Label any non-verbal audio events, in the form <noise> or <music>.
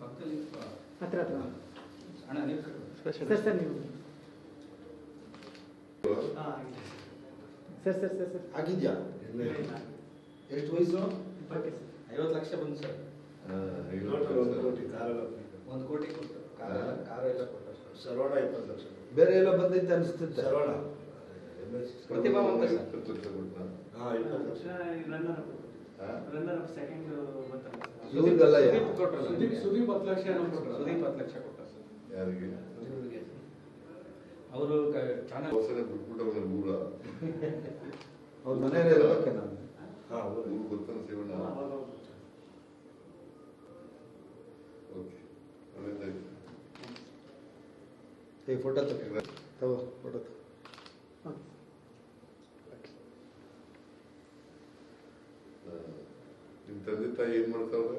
ಪಕ್ಕದಲ್ಲಿ ಹತ್ರ ಹತ್ರ ಸರ್ ಸರ್ ನೀವು. Sir sir sir sir. ಆಗಿದ್ಯಾ? ಎಷ್ಟು ವಯಸ್ಸು? ಐವತ್ತು ಲಕ್ಷ ಬಂತು ಸರ್. ಒಂದು ಲಕ್ಷ. ಕೋಟಿ ಕಾರೆಲ್ಲ ಒಂದು ಕೋಟಿ ಕೊಟ್ಟು ಕಾರ ಕಾರ ಎಲ್ಲ ಕೊಟ್ಟರು ಸರ್. ಸರ್ವಣ ಇಪ್ಪತ್ತು ಲಕ್ಷ. ಬೇರೆ ಎಲ್ಲ ಬಂದೈತೆ ಅನಿಸ್ತಿತ್ತು ಸರೋಣ ಪ್ರತಿಭಾವಂತ ಸರ್. ಇಪ್ಪತ್ತು ಲಕ್ಷ ಕೊಟ್ನಾ? ಇಪ್ಪತ್ತು ಲಕ್ಷ. ಸುದೀಪ್ ಸುದೀಪ್ ಹತ್ತು ಲಕ್ಷ ಏನೋ ಕೊಟ್ರು. ಸುದೀಪ್ ಹತ್ತು ಲಕ್ಷ ಕೊಟ್ಟರು ಸರ್ ಯಾರಿಗೆ? ಅವರು ಚಾನಲ್ <laughs> ಅವ್ರ ನಾನು. ಹಾ ಗೊತ್ತಾನ ಓಕೆ ಒಳ್ಳೇದಾಯ್ತು. ಈ ಫೋಟೋ ತಗೋ. ತಗೋ ಫೋಟೋ ತಗೋ. ನಿಮ್ಮ ತಂದೆ ತಾಯಿ ಏನ್ ಮಾಡ್ತಾವ್ರೆ?